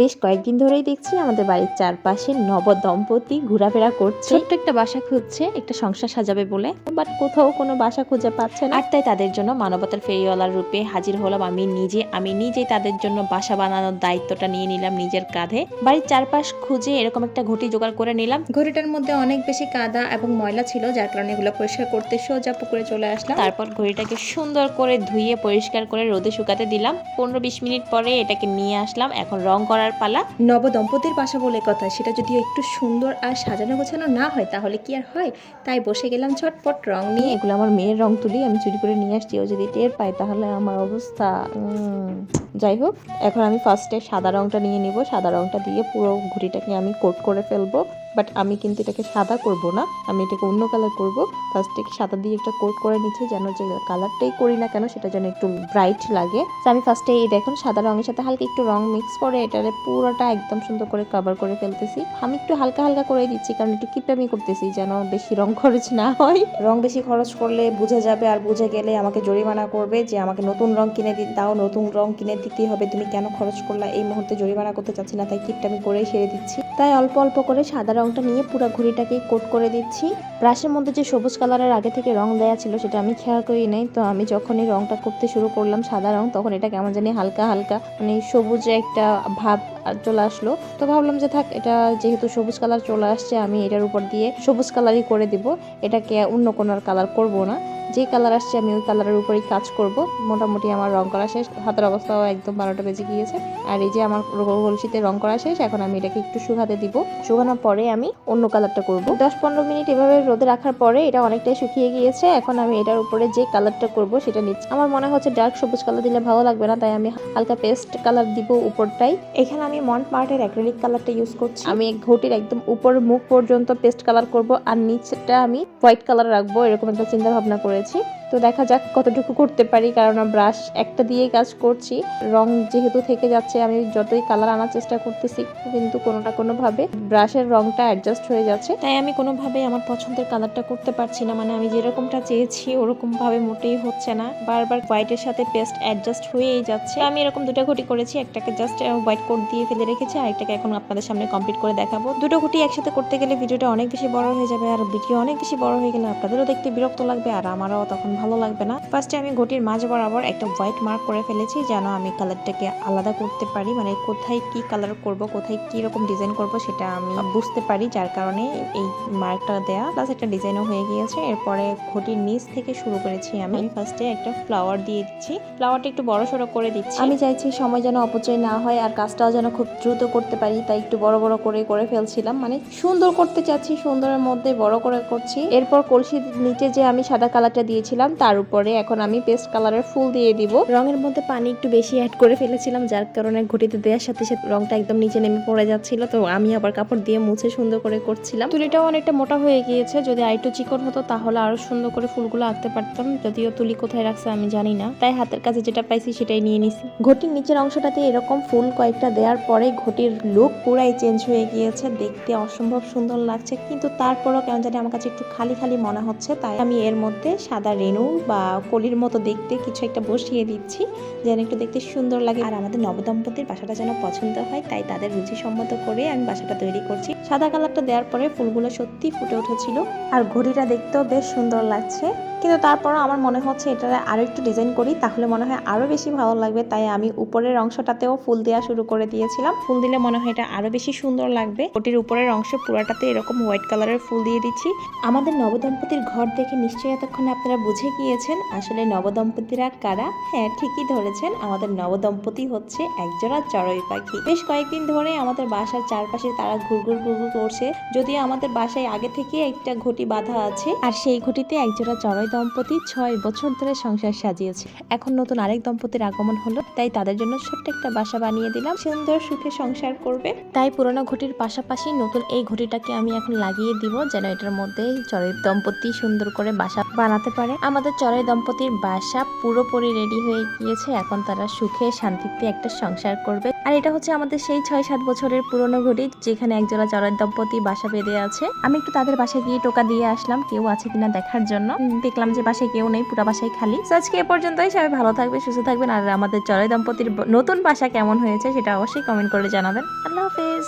বেশ কয়েকদিন ধরেই দেখছি আমাদের বাড়ির চারপাশে নব দম্পতি ঘোরাফেরা করছে। ছোট্ট একটা বাসা খুঁজছে একটা সংসার সাজাবে বলে। বাট কোথাও কোনো বাসা খুঁজে পাচ্ছে না। আর তাই তাদের জন্য মানবতার ফেরিওয়ালার রূপে হাজির হলাম আমি নিজে। আমি নিজেই তাদের জন্য বাসা বানানোর দায়িত্বটা নিয়ে নিলাম নিজের কাঁধে। বাড়ির চারপাশ খুঁজে এরকম একটা ঘটি জোগাড় করে নিলাম। ঘড়িটার মধ্যে অনেক বেশি কাদা এবং ময়লা ছিল যার কারণে এগুলো পরিষ্কার করতে সোজা পুকুরে চলে আসলাম। তারপর ঘড়িটাকে সুন্দর করে ধুয়ে পরিষ্কার করে রোদে শুকাতে দিলাম। পনেরো বিশ মিনিট পরে এটাকে নিয়ে আসলাম। এখন রং করার পালা। নব দম্পতির বাসা বলে কথা সেটা যদি একটু সুন্দর আর সাজানো গোছানো না হয় তাহলে কি আর হয়? তাই বসে গেলাম ছটপট রং নিয়ে। এগুলো আমার মেয়ের রং তুলি আমি চুরি করে নিয়ে আসছি ও যদি টের পায় তাহলে আমার অবস্থা উম, যাই হোক, এখন আমি ফার্স্টে সাদা রংটা নিয়ে নিব। সাদা রংটা দিয়ে পুরো ঘুড়িটাকে আমি কোট করে ফেলব। বাট আমি কিন্তু এটাকে সাদা করব না। আমি এটাকে অন্য কালার করব। ফার্স্টে সাদা দিয়ে একটা কোট করে নিচ্ছি যেন যে কালারটাই করি না কেন, সেটা যেন একটু ব্রাইট লাগে। তো আমি ফার্স্টে এই দেখুন, সাদা রঙের সাথে হালকা একটু রং মিক্স করে এটারে পুরোটা একদম সুন্দর করে কভার করে ফেলতেছি। আমি একটু হালকা হালকা করে দিচ্ছি, কারণ একটু কিপটামি করতেছি যেন বেশি রং খরচ না হয়। রং বেশি খরচ করলে বুঝে যাবে আর বুঝে গেলে আমাকে জরিমানা করবে যে আমাকে নতুন রং কিনে দিন, তাও নতুন রং কিনে দিতেই হবে। তুমি কেন খরচ করলা? এই মুহূর্তে জরিমানা করতে চাচ্ছি না, তাই কিটটা আমি করেই সেরে দিচ্ছি। তাই অল্প অল্প করে সাদা রংটা নিয়ে পুরো ঘড়িটাকে কোট করে দিচ্ছি। ব্রাশের মধ্যে যে সবুজ কালারের আগে থেকে রং দেয়া ছিল সেটা আমি খেয়াল করি নাই। তো আমি যখনই রংটা করতে শুরু করলাম সাদা রং, তখন এটা কেমন জানি হালকা হালকা মানে সবুজে একটা ভাব চলে আসলো। তো ভাবলাম যে থাক, এটা যেহেতু সবুজ কালার চলে আসছে, আমি এটার উপর দিয়ে সবুজ কালারই করে দিব। এটাকে অন্য কোনো আর কালার করব না। যে কালার আসছে, আমি ওই কালারের উপরেই কাজ করব। মোটামুটি আমার রং করা শেষ। হাতের অবস্থাও একদম বারোটা বেজে গিয়েছে। আর এই যে আমার কলসিতে রং করা শেষ, এখন আমি এটাকে একটু শুকাতে দিব। শুকানোর পরে আমি অন্য কালারটা করব। দশ পনেরো মিনিট এভাবে রোদে রাখার পরে এটা অনেকটাই শুকিয়ে গিয়েছে। এখন আমি এটার উপরে যে কালারটা করব সেটা নিচ্ছি। আমার মনে হচ্ছে ডার্ক সবুজ কালার দিলে ভালো লাগবে না, তাই আমি হালকা পেস্ট কালার দিব উপরটাই। এখানে আমি মন্ট মার্টের অ্যাক্রিলিক কালারটা ইউজ করছি। আমি ঘটির একদম উপর মুখ পর্যন্ত পেস্ট কালার করব আর নিচটা আমি হোয়াইট কালার রাখব, এরকম একটা চিন্তা ভাবনা করেছি। তো দেখা যাক কতটুকু করতে পারি, কারণ ব্রাশ একটা দিয়েই কাজ করছি। রং যেহেতু থেকে যাচ্ছে, আমি যতই কালার আনার চেষ্টা করতেছি, কিন্তু কোনো না কোনোভাবে ব্রাশের রংটা অ্যাডজাস্ট হয়ে যাচ্ছে। তাই আমি কোনোভাবেই আমার পছন্দের কালারটা করতে পারছি না মানে আমি যেরকমটা চেয়েছি ওরকম ভাবে মোটেই হচ্ছে না। বারবার হোয়াইটের সাথে পেস্ট অ্যাডজাস্ট হয়েই যাচ্ছে। আমি এরকম দুটো ঘটি করেছি, একটাকে জাস্ট হোয়াইট কোট দিয়ে ফেলে রেখেছি আর একটাকে এখন আপনাদের সামনে কমপ্লিট করে দেখাবো। দুটো ঘটি একসাথে করতে গেলে ভিডিওটা অনেক বেশি বড় হয়ে যাবে, আর ভিডিও অনেক বেশি বড় হয়ে গেলে আপনাদেরও দেখতে বিরক্ত লাগবে, আর আমারও তখন ভালো লাগবে না। ফার্স্টে আমি ঘটির মাঝ বরাবর একটা হোয়াইট মার্ক করে ফেলেছি যেন আমি কালারটাকে আলাদা করতে পারি। মানে কোথায় কি কালার করব, কোথায় কি রকম ডিজাইন করব সেটা আমি বুঝতে পারি, যার কারণে এই মার্কটা দেয়া। প্লাস একটা ডিজাইনও হয়ে গিয়েছে। এরপরে ঘটির নিচ থেকে শুরু করেছি আমি। ফার্স্টে একটা ফ্লাওয়ার দিয়ে দিচ্ছি। ফ্লাওয়ারটা একটু বড় সড়ো করে দিচ্ছি। আমি চাইছি সময় যেন অপচয় না হয় আর কাজটাও যেন খুব দ্রুত করতে পারি, তাই একটু বড় বড় করে করে ফেলছিলাম। মানে সুন্দর করতে চাচ্ছি, সুন্দরের মধ্যে বড় করে করছি। এরপর কলসির নিচে যে আমি সাদা কালারটা দিয়েছিলাম তার উপরে এখন আমি পেস্ট কালারের ফুল দিয়ে দিব। রঙের মধ্যে পানি একটু বেশি অ্যাড করে ফেলেছিলাম যার কারণে ঘটিতে দেওয়ার সাথে সাথে রংটা একদম নিচে নেমে পড়ে যাচ্ছিল। তো আমি আবার কাপড় দিয়ে মুছে সুন্দর করে করছিলাম। তুলিটাও অনেকটা মোটা হয়ে গিয়েছে। যদি আরেকটু চিকন হতো তাহলে আরও সুন্দর করে ফুলগুলো আঁকতে পারতাম। যদিও তুলি কোথায় রাখছে আমি জানি না। তাই হাতের কাছে যেটা পাইছি সেটাই নিয়ে নিছি। ঘটির নিচের অংশটাতে এরকম ফুল কয়েকটা দেওয়ার পরে ঘটির লুক পুরাই চেঞ্জ হয়ে গিয়েছে। দেখতে অসম্ভব সুন্দর লাগছে কিন্তু তারপরও কেমন জানি আমার কাছে একটু খালি খালি মনে হচ্ছে। তাই আমি এর মধ্যে সাদা রেণু বা কলির মতো দেখতে কিছু একটা বসিয়ে দিচ্ছি, যেন একটু দেখতে সুন্দর লাগে। আর আমাদের নবদম্পতির বাসাটা যেন পছন্দ হয়, তাই তাদের রুচি সম্মত করে আমি বাসাটা তৈরি করছি। সাদা কালারটা দেওয়ার পরে ফুলগুলো সত্যি ফুটে উঠেছিল। আর ঘড়িটা দেখতেও বেশ সুন্দর লাগছে। কিন্তু তারপরও আমার মনে হচ্ছে এটা আরও একটু ডিজাইন করি তাহলে মনে হয় আরও বেশি ভালো লাগবে। তাই আমি উপরের অংশটাতেও ফুল দেওয়া শুরু করে দিয়েছিলাম। ফুল দিলে মনে হয় এটা আরও বেশি সুন্দর লাগবে। ওটির উপরের অংশ পুরাটাতে এরকম হোয়াইট কালারের ফুল দিয়ে দিচ্ছি। আমাদের নবদম্পতির ঘর দেখে নিশ্চয়ই এতক্ষণে আপনারা বুঝে গিয়েছেন আসলে নবদম্পতিরা কারা? হ্যাঁ ঠিকই ধরেছেন আমাদের নবদম্পতি হচ্ছে একজোড়া চড়ুই পাখি। বেশ কয়েকদিন ধরে আমাদের বাসার চারপাশে তারা ঘুরঘুর ঘুরঘুর করছে যদিও আমাদের বাসায় আগে থেকে একটা ঘটি বাঁধা আছে আর সেই ঘটিতে একজোড়া চড়ুই দম্পতি ছয় বছর ধরে সংসার সাজিয়েছে। এখন নতুন আরেক দম্পতির আগমন হলো, তাই তাদের জন্য ছোট্ট একটা বাসা বানিয়ে দিলাম, সুন্দর সুখে সংসার করবে। তাই পুরোনো ঘটির পাশাপাশি নতুন এই ঘটিটাকে আমি এখন লাগিয়ে দিব, যেন এটার মধ্যে চড়ুই দম্পতি সুন্দর করে বাসা বানাতে পারে। আমাদের চড়াই দম্পতির বাসা পুরোপুরি রেডি হয়ে গিয়েছে, এখন তারা সুখে শান্তিতে একটা সংসার করবে। আর এটা হচ্ছে আমাদের সেই ছয় সাত বছরের পুরনো ঘটি, যেখানে একজোড়া চড়াই দম্পতি বাসা বেঁধে আছে। আমি একটু তাদের বাসায় গিয়ে টোকা দিয়ে আসলাম, কেউ আছে কিনা দেখার জন্য। দেখলাম দেখলাম যে বাসায় কেউ নেই, পুরো বাসায় খালি। তো আজকে এ পর্যন্তই, সবাই ভালো থাকবে, সুস্থ থাকবেন, আর আমাদের চড়াই দম্পতির নতুন বাসা কেমন হয়েছে সেটা অবশ্যই কমেন্ট করে জানাবেন। আল্লাহ হাফেজ।